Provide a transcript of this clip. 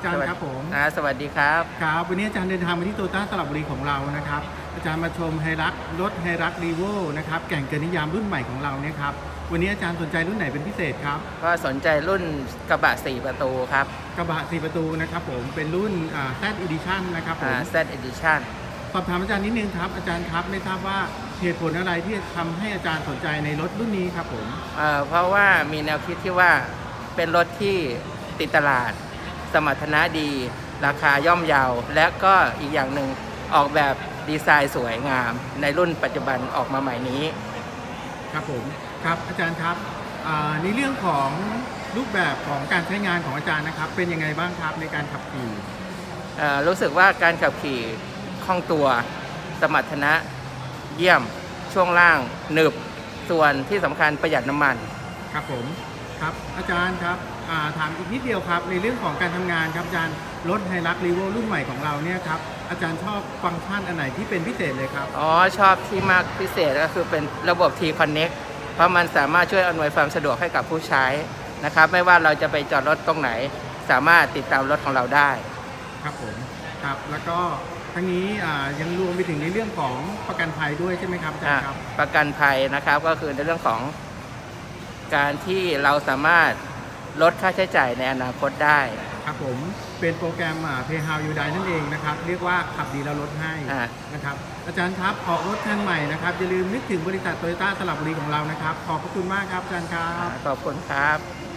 อาจารย์ครับผมอ่าสวัสดีครับ ครับวันนี้อาจารย์เดินทางมาที่โตต้าสระบุรีของเรานะครับ อาจารย์มาชมไฮรักรถไฮรักรีโวนะครับแก่งเกินนิยามรุ่นใหม่ของเราเนี่ยครับวันนี้อาจารย์สนใจรุ่นไหนเป็นพิเศษครับ ก็สนใจรุ่นกระบะ 4 ประตูครับ กระบะ 4 ประตูนะครับผมเป็นรุ่นแซดอีดิชั่นนะครับผมอ่า Z Edition สอบถามอาจารย์นิดนึงครับ อาจารย์ครับไม่ทราบว่าเหตุผลอะไรที่ทำให้อาจารย์สนใจในรถรุ่นนี้ครับผมเอ่อเพราะว่ามีแนวคิดที่ว่าเป็นรถที่ติดตลาด สมรรถนะดี ราคาย่อมเยาและก็อีกอย่างหนึ่งออกแบบดีไซน์สวยงาม ในรุ่นปัจจุบันออกมาใหม่นี้ ครับผมครับอาจารย์ครับอ่าในเรื่องของรูปแบบของการใช้งานของอาจารย์นะครับ เป็นยังไงบ้างครับในการขับขี่เอ่อรู้สึกว่าการขับขี่คล่องตัวสมรรถนะเยี่ยมช่วงล่างหนึบ ส่วนที่สำคัญประหยัดน้ำมัน ครับผมครับอาจารย์ครับอ่า ถามอีกนิดเดียวครับ ในเรื่องของการทำงานครับอาจารย์รถไฮรักรีโวรุ่นใหม่ของเราเนี่ยครับอาจารย์ชอบฟังก์ชันอันไหนที่เป็นพิเศษเลยครับ อ๋อ ชอบที่มากพิเศษก็คือเป็นระบบ T Connect เพราะมันสามารถช่วยอำนวยความสะดวกให้กับผู้ใช้นะครับ ไม่ว่าเราจะไปจอดรถตรงไหน สามารถติดตามรถของเราได้ ครับผมครับแล้วก็ทั้งนี้อ่ายังรวมไปถึงในเรื่องของประกันภัยด้วยใช่ไหมครับอาจารอะย์ครับ ประกันภัยนะครับก็คือในเรื่องของการที่เราสามารถ ลดค่าใช้จ่ายในอนาคตได้ ครับผมเป็นโปรแกรมอ่า Pay How You Die นั่นเองนะครับ เรียกว่าขับดีแล้วลดให้อ่า นะครับอาจารย์ครับออกรถคันใหม่นะครับอย่าลืมนึกถึงบริษัทโตโยต้าสระบุรีของเรานะครับ ขอบพระคุณมากครับอาจารย์ครับ ขอบคุณครับ